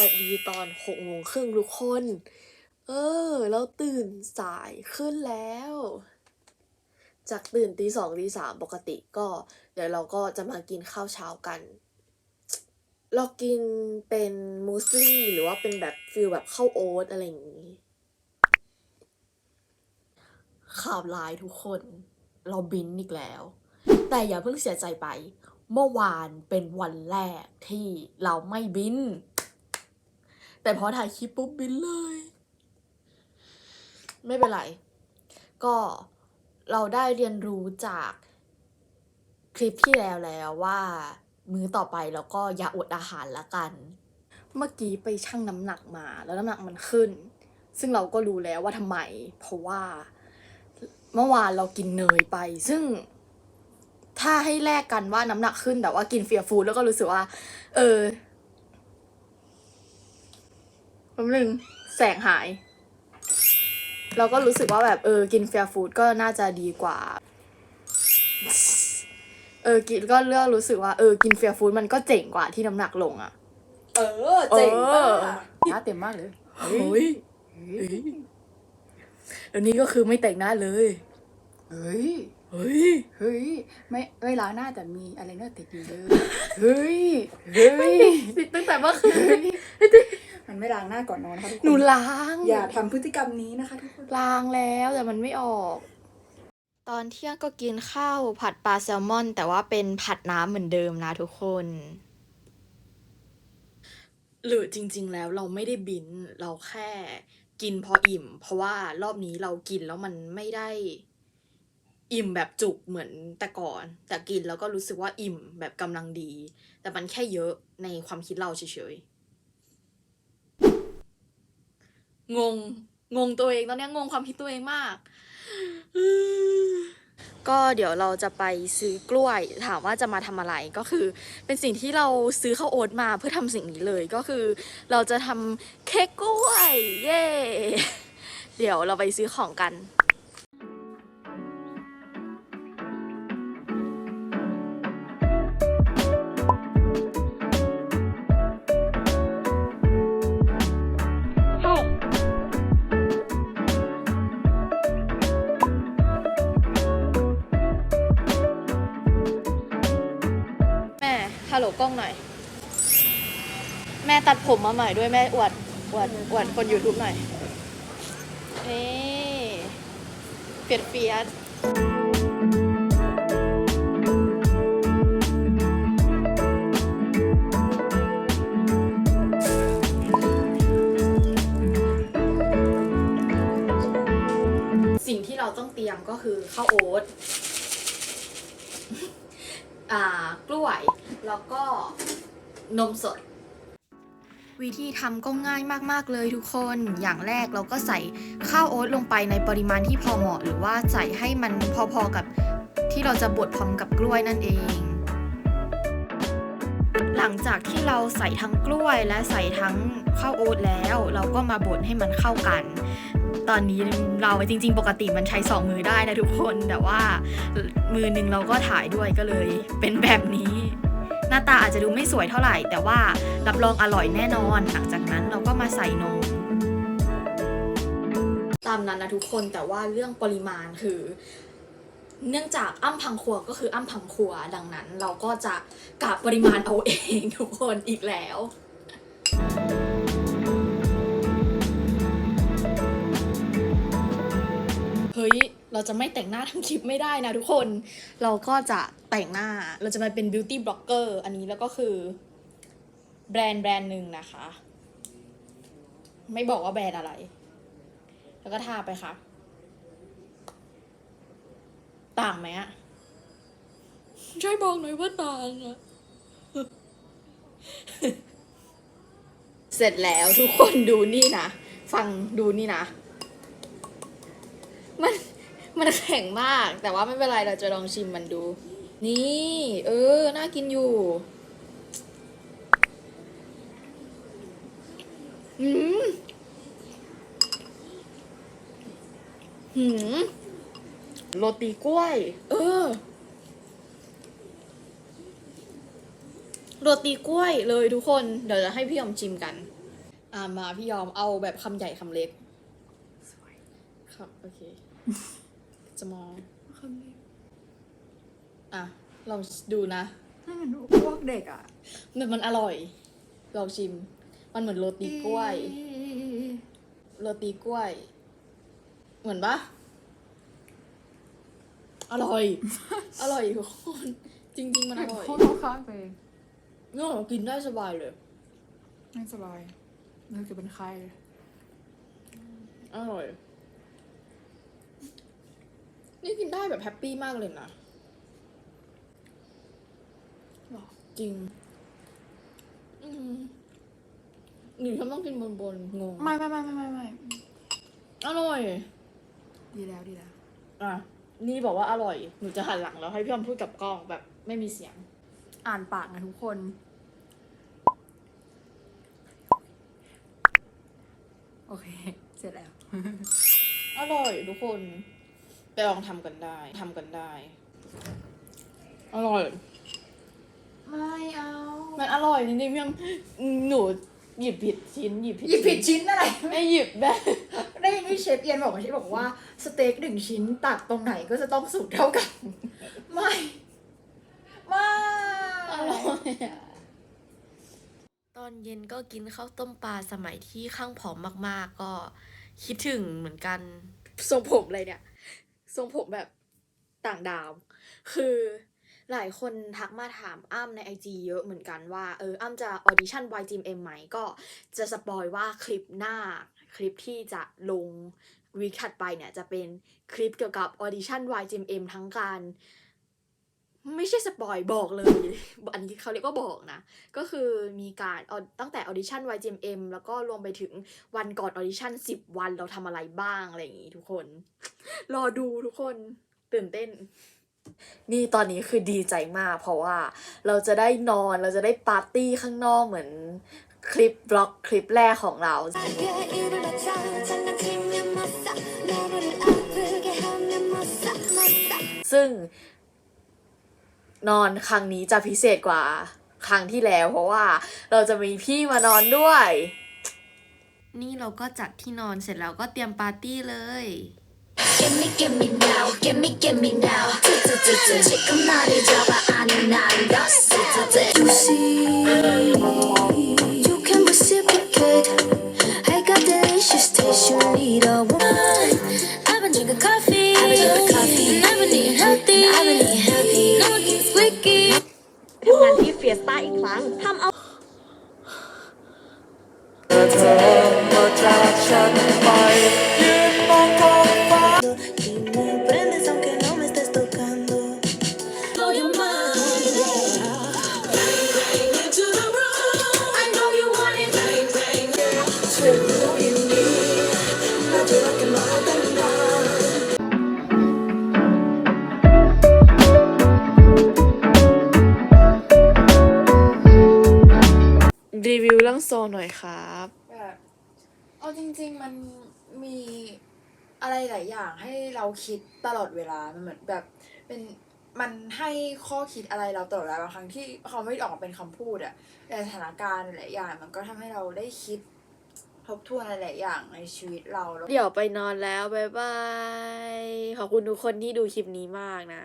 วัสดีตอนหกโมงครึ่งทุกคน เออ เราตื่นสายขึ้นแล้ว จากตื่นตีสองตีสามปกติก็ เดี๋ยวเราก็จะมากินข้าวเช้ากัน เรากินเป็นมูสลี่หรือว่าเป็นแบบฟิลแบบข้าวโอ๊ตอะไรอย่างนี้ ข่าวร้ายทุกคน เราบินอีกแล้ว แต่อย่าเพิ่งเสียใจไป เมื่อวานเป็นวันแรกที่เราไม่บิน แต่พอถ่ายคลิปปุ๊บบินเลย ไม่เป็นไร ก็เราได้เรียนรู้จากคลิปที่แล้วแล้วว่า มื้อต่อไปเราก็อย่าอดอาหารละกัน เมื่อกี้ไปชั่งน้ำหนักมาแล้วน้ำหนักมันขึ้น ซึ่งเราก็รู้แล้วว่าทำไม เพราะว่า เมื่อวานเรากินเนยไป ซึ่งถ้าให้แลกกันว่าน้ำหนักขึ้นแต่ว่ากินเฟียฟูดแล้วก็รู้สึกว่า เออ แป๊บนึงแสงหาย เราก็รู้สึกว่าแบบเออกินเฟียฟูดก็น่าจะดีกว่า เออกินก็เลือกรู้สึกว่าเออกินเฟียฟูดมันก็เจ๋งกว่าที่น้ำหนักลงอะ เออเจ๋งมากเออหน้าเต็มมากเลยเฮ้ยเฮ้ยเดี๋ยวนี้ก็คือไม่แต่งหน้าเลย เฮ้ย เฮ้ย เฮ้ย ไม่ไม่ล้างหน้าแต่มีอะไรเนี่ยติดอยู่เลย เฮ้ย เฮ้ยตั้งแต่เมื่อคืน มันไม่ล้างหน้าก่อนนอนนะคะทุกคนหนูล้าง อย่าทำพฤติกรรมนี้นะคะทุกคนล้างแล้วแต่มันไม่ออก ตอนเที่ยงก็กินข้าวผัดปลาแซลมอน แต่ว่าเป็นผัดน้ำเหมือนเดิมนะทุกคน หรือจริง ๆ แล้วเราไม่ได้บินเราแค่กินพออิ่ม เพราะว่ารอบนี้เรากินแล้วมันไม่ได้อิ่มแบบจุกเหมือนแต่ก่อน แต่กินแล้วก็รู้สึกว่าอิ่มแบบกำลังดี แต่มันแค่เยอะในความคิดเราเฉยๆ งง งงตัวเองตอนนี้งงความคิดตัวเองมาก ก็เดี๋ยวเราจะไปซื้อกล้วยถามว่าจะมาทำอะไรก็คือ เป็นสิ่งที่เราซื้อข้าวโอ๊ตมาเพื่อทำสิ่งนี้เลยก็คือ เราจะทำเค้กกล้วย เย้เดี๋ยวเราไปซื้อของกัน แม่ตัดผมมาใหม่ด้วยแม่อวดอวดอวดคน YouTube หน่อยนี่เฟียดเฟียดสิ่งที่เราต้องเตรียมก็คือข้าวโอ๊ตอ่ากล้วย แล้วก็นมสด วิธีทำก็ง่ายมากๆเลยทุกคน อย่างแรกเราก็ใส่ข้าวโอ๊ตลงไปในปริมาณที่พอเหมาะ หรือว่าใส่ให้มันพอๆกับที่เราจะบดพร้อมกับกล้วยนั่นเอง หลังจากที่เราใส่ทั้งกล้วยและใส่ทั้งข้าวโอ๊ตแล้ว เราก็มาบดให้มันเข้ากัน ตอนนี้เราจริง ๆ ปกติมันใช้สองมือได้นะทุกคน แต่ว่ามือหนึ่งเราก็ถ่ายด้วยก็เลยเป็นแบบนี้ น้าตาอาจจะดูไม่สวยเท่าไหร่ แต่ว่ารับรองอร่อยแน่นอน หลังจากนั้นเราก็มาใส่นมตามนั้นนะทุกคนแต่ว่าเรื่องปริมาณคือ เนื่องจากอ้ำพังครัวก็คืออ้ำพังครัวดังนั้น เราก็จะกะปริมาณเอาเองทุกคนอีกแล้วเฮ้ย เราจะไม่แต่งหน้าทั้งคลิปไม่ได้นะทุกคน เราก็จะแต่งหน้า เราจะมาเป็นบิวตี้บล็อกเกอร์อันนี้แล้วก็คือแบรนด์แบรนด์หนึ่งนะคะ ไม่บอกว่าแบรนด์อะไร แล้วก็ทาไปค่ะ ต่างไหมอะช่วยบอกหน่อยว่าต่างอะเสร็จแล้วทุกคนดูนี่นะ ฟังดูนี่นะ มัน มันแข็งมาก แต่ว่าไม่เป็นไรเราจะลองชิมมันดู นี่ เออ น่ากินอยู่ อืมหืมโรตีกล้วย เออ โรตีกล้วยเลยทุกคน เดี๋ยวจะให้พี่ยอมชิมกัน อ่ามาพี่ยอมเอาแบบคำใหญ่คำเล็กสวยครับโอเค จะมองคำนี้อะลองดูนะนั่นมันพวกเด็กอะมันมันอร่อยลองชิม มันเหมือนโรตีกล้วย โรตีกล้วย เหมือนปะอร่อย อร่อยทุกคนจริง ๆ มันอร่อยโคตรเข้าข้างไปเนื้อกินได้สบายเลย ไม่สบายนึกจะเป็นใครอร่อย นี่กินได้แบบแฮปปี้มากเลยนะหรอจริง อืมหรือฉันต้องกินบนบนๆงง ไม่ไม่ไม่ไม่ไม่ไม่อร่อย ดีแล้วดีแล้ว อะ นี่บอกว่าอร่อย หนูจะหันหลังแล้วให้พี่อมพูดกับกล้องแบบไม่มีเสียง อ่านปากนะทุกคน โอเค เสร็จแล้ว อร่อยทุกคน ไปลองทำกันได้ทำกันได้ อร่อย ไม่เอามันอร่อยจริงๆพี่อมหนูหยิบผิดชิ้นหยิบผิดหยิบผิดชิ้นอะไร ไม่หยิบแบบได้ยินที่เชฟเอียนบอกว่าเชฟบอกว่าสเต็กหนึ่งชิ้นตัดตรงไหนก็จะต้องสุกเท่ากัน ไม่ไม่อร่อยอะตอนเย็นก็กินข้าวต้มปลาสมัยที่ข้างผอมมากๆ ก็คิดถึงเหมือนกัน ทรงผมเลยเนี่ย ทรงผมแบบต่างดาว คือหลายคนทักมาถามอ้ำใน IG เยอะเหมือนกันว่า เอออ้ำจะออดิชั่น YGM ไหมก็จะสปอยว่าคลิปหน้า คลิปที่จะลงวีคถัดไปเนี่ย จะเป็นคลิปเกี่ยวกับออดิชั่น YGM ทั้งการ ไม่ใช่สปอยบอกเลย อันนี้เขาเรียกว่าบอกนะ ก็คือมีการตั้งแต่ออดิชั่น YGM แล้วก็รวมไปถึงวันก่อนออดิชั่น 10 วันเราทำอะไรบ้างอะไรอย่างนี้ทุกคน รอดูทุกคนตื่นเต้น นี่ตอนนี้คือดีใจมาก เพราะว่าเราจะได้นอนเราจะได้ปาร์ตี้ข้างนอกเหมือนคลิปบล็อกคลิปแรกของเราซึ่ง นอนครั้งนี้จะพิเศษกว่าครั้งที่แล้ว เพราะว่าเราจะมีพี่มานอนด้วย นี่เราก็จัดที่นอนเสร็จแล้วก็เตรียมปาร์ตี้เลย Give me give me now give me give me now 쯔쯔쯔쯔 지금 나를 잡아 아니 난 더 쯔쯔쯔 You see you can reciprocate I got delicious taste สต้าอีกครั้งทำเอา รีวิวเรื่องโซหน่อยครับแบบเอาจริง ๆ มันมีอะไรหลายอย่างให้เราคิดตลอดเวลา มันเหมือนแบบเป็นมันให้ข้อคิดอะไรเราตลอดเวลาบางครั้งที่เขาไม่ได้ออกมาเป็นคำพูดอะแต่สถานการณ์หลายอย่าง มันก็ทำให้เราได้คิดทบทวนหลายๆอย่างในชีวิตเราแล้วเดี๋ยวไปนอนแล้ว บ๊ายบาย ขอบคุณทุกคนที่ดูคลิปนี้มากนะ